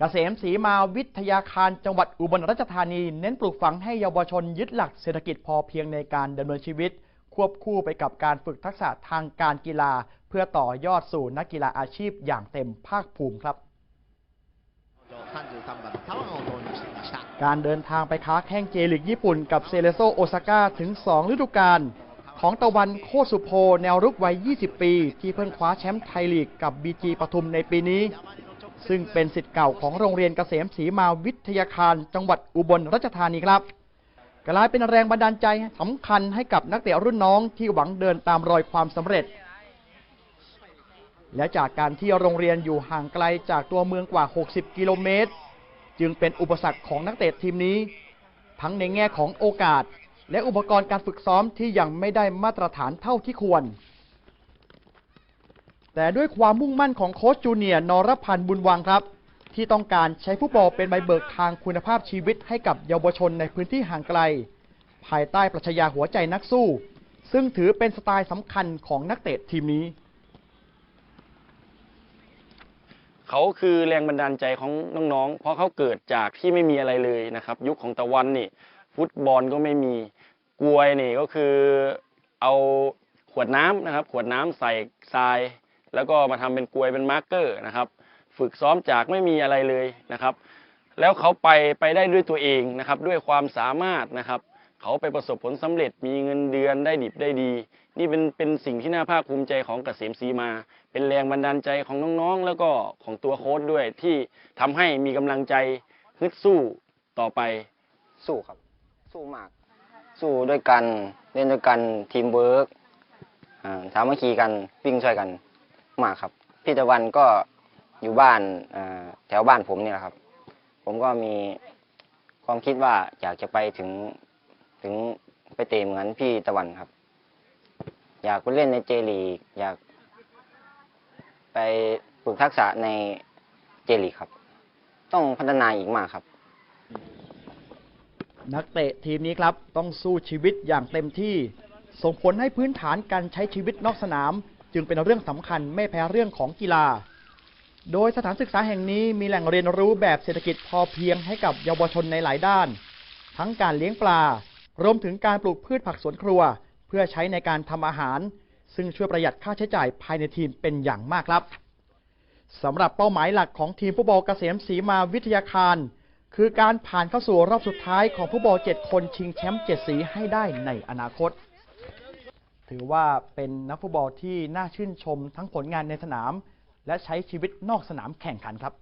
กษมศรีมาวิทยาคารจังหวัดอุบลราชธานี เน้นปลูกฝังให้เยาวชนยึดหลักเศรษฐกิจพอเพียงในการดำเนินชีวิต ควบคู่ไปกับการฝึกทักษะทางการกีฬา เพื่อต่อยอดสู่นักกีฬาอาชีพอย่างเต็มภาคภูมิครับ การเดินทางไปค้าแข้งเจลิกญี่ปุ่นกับเซเลโซโอซาก้าถึง 2 ฤดูกาลของตะวันโคสุโพแนวรุกวัย 20 ปี ที่เพิ่งคว้าแชมป์ไทยลีกกับบีจีปทุมในปีนี้ ซึ่งเป็นสิทธิ์เก่าของโรงเรียนเกษมศรีมาวิทยาคาร จังหวัดอุบลราชธานีครับกลายเป็นแรงบันดาลใจสำคัญให้กับนักเตะรุ่นน้องที่หวังเดินตามรอยความสำเร็จ และจากการที่โรงเรียนอยู่ห่างไกลจากตัวเมืองกว่า 60 กิโลเมตร จึงเป็นอุปสรรคของนักเตะทีมนี้ ทั้งในแง่ของโอกาส และอุปกรณ์การฝึกซ้อมที่ยังไม่ได้มาตรฐานเท่าที่ควร แต่ด้วยความมุ่งมั่นของโค้ชจูเนียร์นรพันธ์บุญวังครับ ที่ต้องการใช้ฟุตบอลเป็นใบเบิกทางคุณภาพชีวิตให้กับเยาวชนในพื้นที่ห่างไกล ภายใต้ปรัชญาหัวใจนักสู้ ซึ่งถือเป็นสไตล์สำคัญของนักเตะทีมนี้ เขาคือแรงบันดาลใจของน้องๆ เพราะเขาเกิดจากที่ไม่มีอะไรเลยนะครับ ยุคของตะวันนี่ ฟุตบอลก็ไม่มีกลวยนี่ก็คือเอาขวดน้ำนะครับ ขวดน้ำใส่ทราย แล้วก็มาทำเป็นกลวยเป็นมาร์กเกอร์นะครับ ฝึกซ้อมจากไม่มีอะไรเลยนะครับ แล้วเขาไปไปได้ด้วยตัวเองนะครับ ด้วยความสามารถนะครับเขาไปประสบผลสำเร็จมีเงินเดือนได้ดิบได้ดี นี่เป็นเป็นสิ่งที่น่าภาคภูมิใจของเกษมศรีมา เป็นแรงบันดาลใจของน้องๆ แล้วก็ของตัวโค้ชด้วยที่ทำให้มีกำลังใจฮึดสู้ต่อไปสู้ครับ สู้มาก สู้ด้วยกันเล่นด้วยกันทีมเวิร์กอ่าสามัคคีกันวิ่งช่วยกัน มากครับ พี่ตะวันก็อยู่บ้านแถวบ้านผมเนี่ยครับ ผมก็มีความคิดว่าอยากจะไปถึงถึงไปเตะเหมือนพี่ตะวันครับ อยากไปเล่นในเจลีกอยาก ไปฝึกทักษะในเจลีกครับ ต้องพัฒนาอีกมากครับ นักเตะทีมนี้ครับ ต้องสู้ชีวิตอย่างเต็มที่ ส่งผลให้พื้นฐานการใช้ชีวิตนอกสนาม จึงเป็นเรื่องสำคัญไม่แพ้เรื่องของกีฬา โดยสถานศึกษาแห่งนี้มีแหล่งเรียนรู้แบบเศรษฐกิจพอเพียงให้กับเยาวชนในหลายด้าน ทั้งการเลี้ยงปลา รวมถึงการปลูกพืชผักสวนครัว เพื่อใช้ในการทำอาหาร ซึ่งช่วยประหยัดค่าใช้จ่ายภายในทีมเป็นอย่างมากครับสำหรับเป้าหมายหลักของทีมฟุตบอลเกษมศรีมาวิทยาคาร คือการผ่านเข้าสู่รอบสุดท้ายของฟุตบอล7คนชิงแชมป์7สีให้ได้ในอนาคต ถือว่าเป็นนักฟุตบอลที่น่าชื่นชมทั้งผลงานในสนาม และใช้ชีวิตนอกสนามแข่งขันครับ